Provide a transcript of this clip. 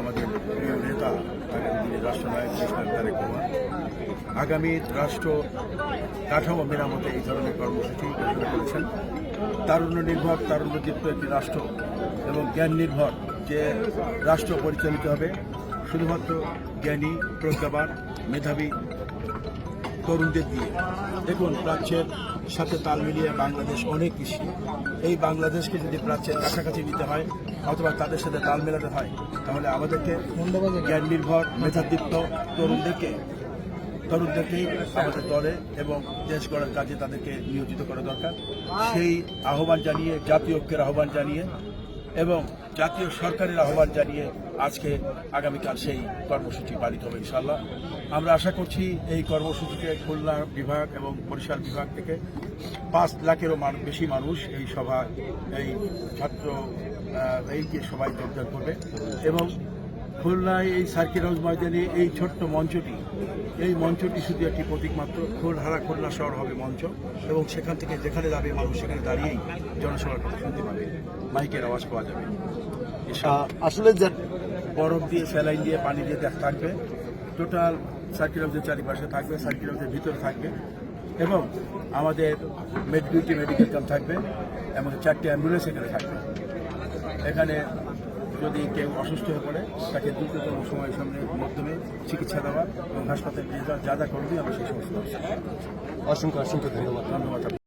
আমাদের প্রিয় নেতা তিনি রাষ্ট্রনায়ক কৃষ্ণ তারেক রহমান আগামী রাষ্ট্র কাঠামো মেরামতে এই ধরনের কর্মসূচি ঘোষণা করেছেন। তারুণ্য নির্ভর, তারুণ্যদীপ্ত একটি রাষ্ট্র এবং জ্ঞান নির্ভর যে রাষ্ট্র পরিচালিত হবে, শুধুমাত্র জ্ঞানী, প্রজ্ঞাবান, মেধাবী তরুণদের দিয়ে। দেখুন, প্রাচ্যের সাথে তাল মিলিয়ে বাংলাদেশ অনেক কৃষি। এই বাংলাদেশকে যদি প্রাচ্যের কাছাকাছি নিতে হয়, অথবা তাদের সাথে তাল মেলাতে হয়, তাহলে আমাদেরকে জ্ঞান নির্ভর, মেধাদীপ্ত তরুণদেরকে তরুণদেরকেই আমাদের দলে এবং দেশ গড়ার কাজে তাদেরকে নিয়োজিত করা দরকার। সেই আহ্বান জানিয়ে, জাতীয় ঐক্যের আহ্বান জানিয়ে এবং জাতীয় সরকারের আহ্বান জানিয়ে আজকে আগামীকাল সেই কর্মসূচি পালিত হবে ইনশাল্লাহ আমরা আশা করছি এই কর্মসূচিতে খুলনা বিভাগ এবং বরিশাল বিভাগ থেকে পাঁচ লাখেরও বেশি মানুষ এই সভা এই ছাত্র এই সবাই যোগদান করবে এবং খুলনায় এই সার্কিট হাউস ময়দানে এই ছোট্ট মঞ্চটি এই মঞ্চটি শুধু একটি প্রতীক মাত্র খুলহারা খুলনা শহর হবে মঞ্চ এবং সেখান থেকে যেখানে যাবে মানুষ সেখানে দাঁড়িয়েই জনসভার কথা শুনতে পাবে। মাইকের আওয়াজ পাওয়া যাবে। আসলে যে বরফ দিয়ে স্যালাইন দিয়ে পানি দিয়ে দেখ থাকবে। টোটাল সার্কিট হাউসের চারিপাশে থাকবে সার্কিট হাউসের ভিতরে থাকবে এবং আমাদের মেড দুইটি মেডিকেল ক্যাম্প থাকবে এবং চারটি অ্যাম্বুলেন্স এখানে থাকবে। এখানে যদি কেউ অসুস্থ হয়ে পড়ে তাকে দ্রুততম সময়ের সামনে মাধ্যমে চিকিৎসা দেওয়া এবং হাসপাতালে নিয়ে যাওয়া যা যা করবে আমরা সেই সমস্ত অসংখ্য অসংখ্য ধন্যবাদ। ধন্যবাদ।